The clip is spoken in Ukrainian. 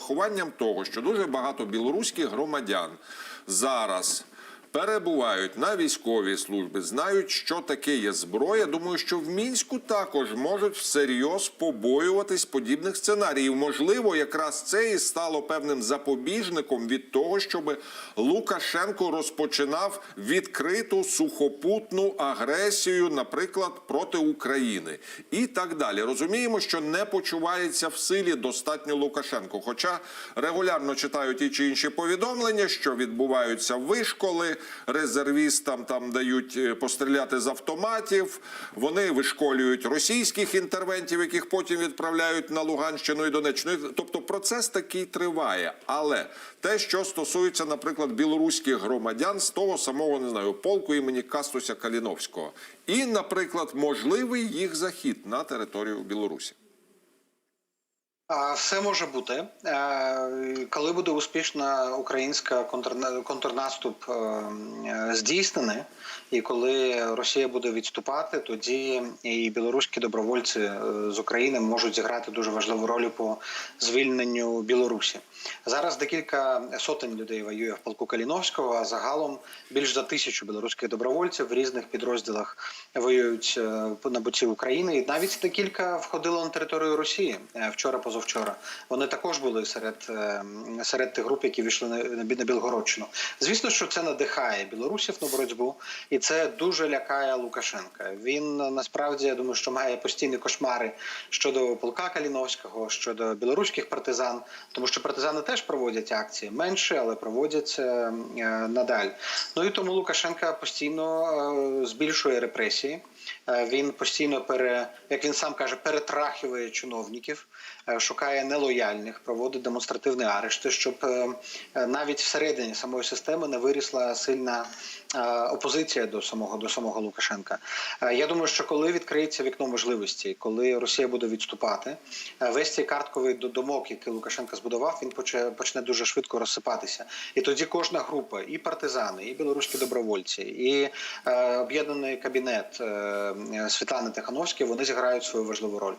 урахуванням того, що дуже багато білоруських громадян зараз. Перебувають на військовій службі, знають, що таке є зброя. Думаю, що в мінську також можуть всерйоз побоюватись подібних сценаріїв. Можливо, якраз це і стало певним запобіжником від того, щоб Лукашенко розпочинав відкриту сухопутну агресію, наприклад, проти України, і так далі. Розуміємо, що не почувається в силі достатньо Лукашенко. Хоча регулярно читають ті чи інші повідомлення, що відбуваються вишколи, резервістам там дають е, постріляти з автоматів. Вони вишколюють російських інтервентів, яких потім відправляють на Луганщину і Донеччину. Тобто процес такий триває. Але те, що стосується, наприклад, білоруських громадян з того самого не знаю полку імені Кастуся Каліновського, і, наприклад, можливий їх захід на територію Білорусі. Все може бути. Е, Коли буде успішна українська контрна- контрнаступ е, е, здійснений, і коли Росія буде відступати, тоді і білоруські добровольці з України можуть зіграти дуже важливу роль по звільненню Білорусі. Зараз декілька сотень людей воює в полку Каліновського, а загалом більш за тисячу білоруських добровольців в різних підрозділах воюють на боці України. І навіть декілька входило на територію Росії е, вчора. Вони також були серед, е, серед тих груп, які вийшли на, на Бі- на Білгородщину. Звісно, що це надихає білорусів на боротьбу, і це дуже лякає Лукашенка. Він е, насправді я думаю, що має постійні кошмари щодо полка Каліновського, щодо білоруських партизан, тому що партизани теж проводять акції менше, але проводять е, надаль. Ну і тому Лукашенка постійно збільшує репресії. Е, Він постійно пере, як він сам каже, перетрахиває чиновників, е, шукає нелояльних, проводить демонстративні арешти, щоб е, навіть всередині самої системи не вирісла сильна опозиція до самого до самого Лукашенка. Я думаю, що коли відкриється вікно можливості, коли Росія буде відступати, весь цей картковий домок, який Лукашенко збудував, він почне дуже швидко розсипатися. І тоді кожна група, і партизани, і білоруські добровольці, і об'єднаний кабінет Світлани Тихановської, вони зіграють свою важливу роль.